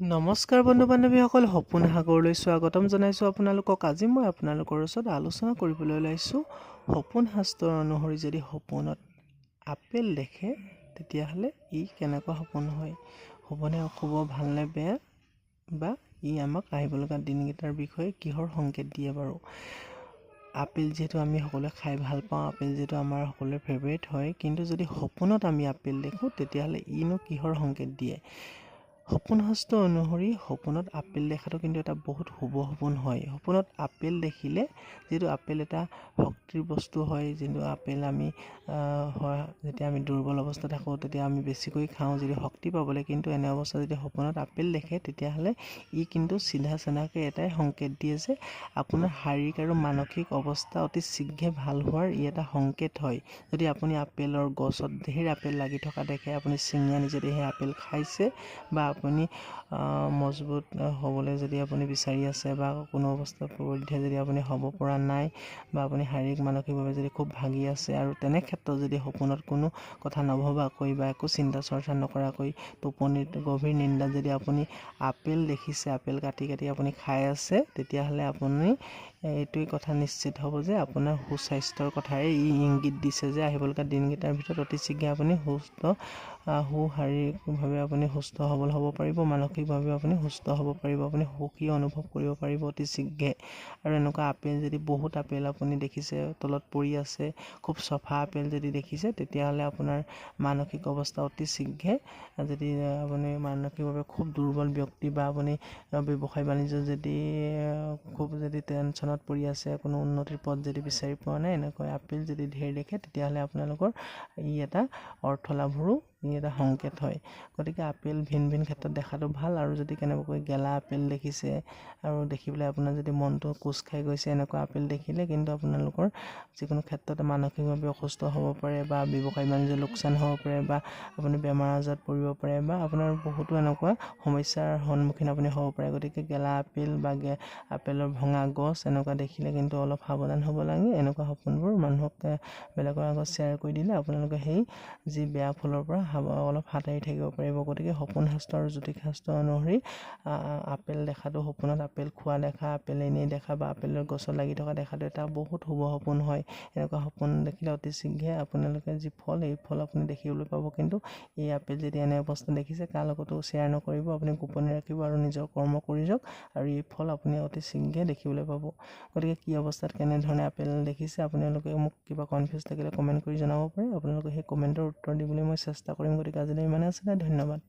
নমস্কাৰ বন্ধু বান্ধৱীসকল সপোন সাগৰলৈ স্বাগতম জনাইছোঁ আপোনালোকক। আজি মই আপোনালোকৰ ওচৰত আলোচনা কৰিবলৈ ওলাইছোঁ। সপোন শাস্ত্ৰৰ অনুসৰি যদি সপোনত আপেল দেখে তেতিয়াহ'লে ই কেনেকুৱা সপোন হয়? হ'বনে অশুভ ভালনে বেয়া? বা ই আমাক আহিব লগা দিনকেইটাৰ বিষয়ে কিহৰ সংকেত দিয়ে বাৰু? আপেল যিহেতু আমি সকলোৱে খাই ভাল পাওঁ আপেল যিহেতু আমাৰ সকলোৰে ফেভৰেট হয় কিন্তু যদি সপোনত আমি আপেল দেখোঁ তেতিয়াহ'লে ইনো কিহৰ সংকেত দিয়ে? সপোন শাস্ত্ৰ অনুসৰি সপোনত আপেল দেখাটো কিন্তু এটা বহুত শুভ সপোন হয়। সপোনত আপেল দেখিলে যিটো আপেল এটা শক্তিৰ বস্তু হয় যিটো আপেল আমি যেতিয়া আমি দুৰ্বল অৱস্থাত থাকোঁ তেতিয়া আমি বেছিকৈ খাওঁ যদি শক্তি পাবলৈ কিন্তু এনে অৱস্থা যদি সপোনত আপেল দেখে তেতিয়াহ'লে ই কিন্তু চিধা চেধাকৈ এটাই সংকেত দিয়ে যে আপোনাৰ শাৰীৰিক আৰু মানসিক অৱস্থা অতি শীঘ্ৰে ভাল হোৱাৰ ই এটা সংকেত হয়। যদি আপুনি আপেলৰ গছত ধেৰ আপেল লাগি থকা দেখে আপুনি ছিঙি আনি যদি সেই আপেল খাইছে বা আপুনি মজবুত হ'বলৈ যদি আপুনি বিচাৰি আছে বা কোনো অৱস্থা পৰিধে যদি আপুনি হ'ব পৰা নাই বা আপুনি শাৰীৰিক মানসিকভাৱে যদি খুব ভাগি আছে আৰু তেনে ক্ষেত্ৰত যদি সপোনত কোনো কথা নভবাকৈ বা একো চিন্তা চৰ্চা নকৰাকৈ টোপনিত গভীৰ নিন্দাত যদি আপুনি আপেল দেখিছে আপেল কাটি কাটি আপুনি খাই আছে তেতিয়াহ'লে আপুনি এইটোৱেই কথা নিশ্চিত হ'ব যে আপোনাৰ সুস্বাস্থ্যৰ কথাৰে ই ইংগিত দিছে যে আহিবলগা দিনকেইটাৰ ভিতৰত অতি শীঘ্ৰে আপুনি সুস্থ সু শাৰীৰিকভাৱে আপুনি সুস্থ সবল হ'ব পাৰিব মানসিকভাৱেও আপুনি সুস্থ হ'ব পাৰিব আপুনি সুখী অনুভৱ কৰিব পাৰিব অতি শীঘ্ৰে। আৰু এনেকুৱা আপেল যদি বহুত আপেল আপুনি দেখিছে তলত পৰি আছে খুব চফা আপেল যদি দেখিছে তেতিয়াহ'লে আপোনাৰ মানসিক অৱস্থা অতি শীঘ্ৰে যদি আপুনি মানসিকভাৱে খুব দুৰ্বল ব্যক্তি বা আপুনি ব্যৱসায় বাণিজ্য যদি খুব যদি টেনশ্যনত পৰি আছে কোনো উন্নতিৰ পথ যদি বিচাৰি পোৱা নাই এনেকৈ আপেল যদি ধেৰ দেখে তেতিয়াহ'লে আপোনালোকৰ ই এটা অৰ্থ লাভৰো ই এটা সংকেত হয় গতিকে আপেল ভিন ভিন ক্ষেত্ৰত দেখাটো ভাল আৰু যদি কেনেবাকৈ গেলা আপেল দেখিছে আৰু দেখি পেলাই আপোনাৰ যদি মনটো কোচ খাই গৈছে এনেকুৱা আপেল দেখিলে কিন্তু আপোনালোকৰ যিকোনো ক্ষেত্ৰতে মানসিকভাৱে অসুস্থ হ'ব পাৰে বা ব্যৱসায় বাণিজ্য লোকচান হ'ব পাৰে বা আপুনি বেমাৰ আজাৰত পৰিব পাৰে বা আপোনাৰ বহুতো এনেকুৱা সমস্যাৰ সন্মুখীন আপুনি হ'ব পাৰে। গতিকে গেলা আপেল বা গে আপেলৰ ভঙা গছ এনেকুৱা দেখিলে কিন্তু অলপ সাৱধান হ'ব লাগে। এনেকুৱা সপোনবোৰ মানুহক বেলেগৰ আগত শ্বেয়াৰ কৰি দিলে আপোনালোকে সেই যি বেয়া ফলৰ পৰা অলপ হাত সাৰি থাকিব পাৰিব। গতিকে সপোন শাস্ত্ৰ আৰু জ্যোতিষ শাস্ত্ৰ অনুসৰি আপেল দেখাটো সপোনত আপেল খোৱা দেখা আপেল এনেই দেখা বা আপেলৰ গছত লাগি থকা দেখাটো এটা বহুত শুভ সপোন হয়। এনেকুৱা সপোন দেখিলে অতি শীঘ্ৰে আপোনালোকে যি ফল এই ফল আপুনি দেখিবলৈ পাব। কিন্তু এই আপেল যদি এনে অৱস্থা দেখিছে কাৰ লগতো শ্বেয়াৰ নকৰিব আপুনি গোপনে ৰাখিব আৰু নিজৰ কৰ্ম কৰি যাওক আৰু এই ফল আপুনি অতি শীঘ্ৰে দেখিবলৈ পাব। গতিকে কি অৱস্থাত কেনেধৰণে আপেল দেখিছে আপোনালোকে মোক কিবা কনফিউজ থাকিলে কমেণ্ট কৰি জনাব পাৰে। আপোনালোকে সেই কমেণ্টৰ উত্তৰ দিবলৈ মই চেষ্টা কৰিম গতিকে আজিলৈ ইমানে আছিলে ধন্যবাদ।